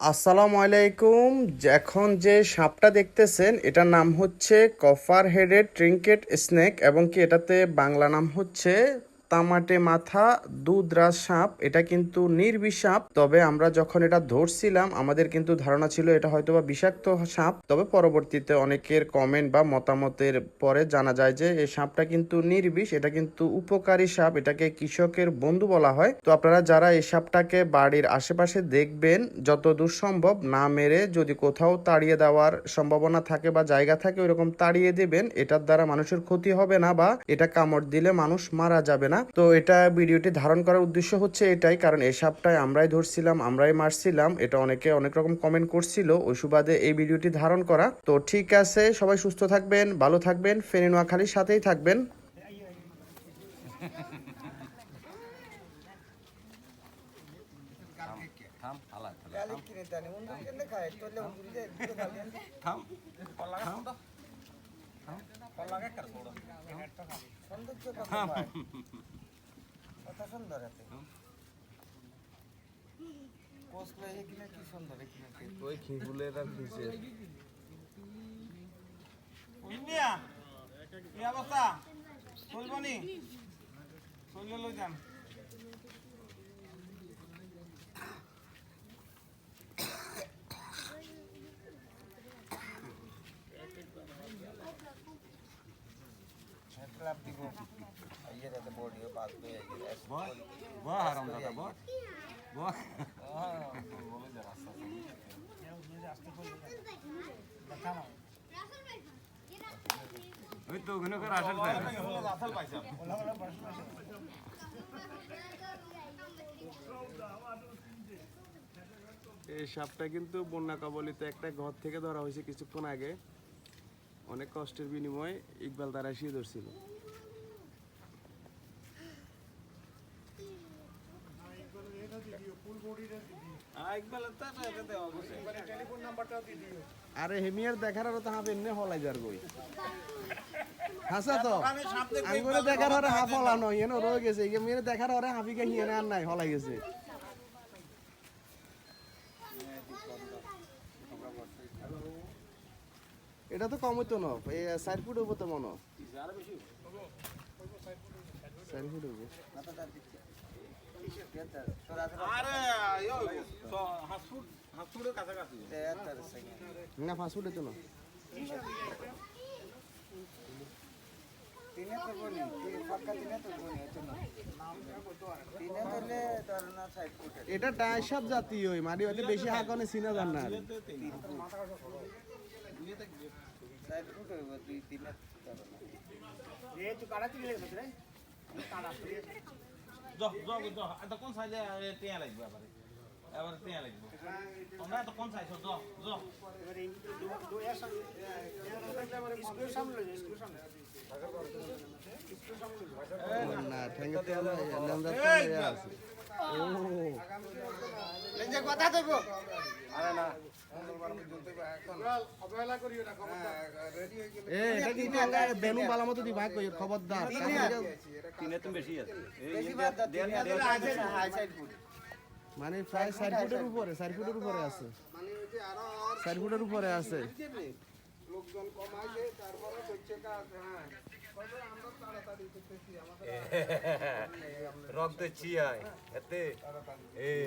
আসসালামু আলাইকুম। এখন যে সাপটা দেখতেছেন, এটার নাম হচ্ছে কফার হেডেড ট্রিঙ্কেট স্নেক এবং কি এটাতে বাংলা নাম হচ্ছে তামাটে মাথা দুধরাজ সাপ, এটা কিন্তু নির্বিষাপ। তবে আমরা যখন এটা ধরছিলাম, আমাদের কিন্তু ধারণা ছিল এটা হয়তো বা বিষাক্ত সাপ। তবে পরবর্তীতে অনেকের কমেন্ট বা মতামতের পরে জানা যায় যে, এই সাপটা কিন্তু নির্বিষ, এটা কিন্তু উপকারী সাপ, এটাকে কৃষকের বন্ধু বলা হয়। তো আপনারা যারা এই সাপটাকে বাড়ির আশেপাশে দেখবেন যত দূর সম্ভব না মেরে যদি কোথাও তাড়িয়ে দেওয়ার সম্ভাবনা থাকে বা জায়গা থাকে, ওইরকম তাড়িয়ে দেবেন। এটার দ্বারা মানুষের ক্ষতি হবে না বা এটা কামড় দিলে মানুষ মারা যাবে না। তো এটা ভিডিওটি ধারণ করার উদ্দেশ্য হচ্ছে এটাই কারণ এই সাপটায় আমরাই ধরছিলাম আমরাই মারছিলাম এটা অনেকে অনেক রকম কমেন্ট করছিল ওই সুবাদে এই ভিডিওটি ধারণ করা তো ঠিক আছে সবাই সুস্থ থাকবেন ভালো থাকবেন ফেনী নোয়াখালীর সাথেই থাকবেন থাম হালা থাম কে কর ছোড়ো কত সুন্দর এতে লয়ে কিনে কি সুন্দর এখানে ওই খিগুলের আর খিসের ইন্ডিয়া, কি অবস্থা? চলবনি চললে লই যান যাতে বডিও পাস দাদা ওই তো করে আসল পাই এই সাপটা কিন্তু বন্যা কবলিত একটা ঘর থেকে ধরা হয়েছে কিছুক্ষণ আগে। অনেক কষ্টের বিনিময়ে ইকবাল তারা এসে ধরছিল। আরে হেমিয়ার দেখার আর তো হাফ এমনি হলাই যার গই হাসা তো? আঙ্গুরে দেখার হরে হাফ হলানো এনে রয়ে গেছে। ইয়ে মেয়ের দেখার হরে হাফিকে হিয়েনে আর নাই হলাই গেছে। এটা তো কম হইতো না এই চার ফুট হব তো মনে। চার ফুট কাছাকাছি। না পাঁচ ফুট হইতো না তিনে তো বনি তিনে তিনে তো বনি এত না তিনে ধরলে তোর না সাইড ফুটে এটা জাতীয় মারি হয়তো বেশি হাঁকনে চিনা যান না। কোন সাইজে টিয়া লাগবে আবার এবার টিয়া লাগবে তোমরা তো কোন সাইজ যাও যাও না ঠ্যাঙ্গে তো লেমদা তো ইয়ে আছে ও কথা দেব খবরদার। ফুট। মানে প্রায় চার ফুটের উপরে চার ফুটের উপরে আছে। চার ফুটের উপরে আছে। লোকজন কমাইছে তারপরে হচ্ছে কাজ হ্যাঁ রক্ত চিয়ায় এতে। এই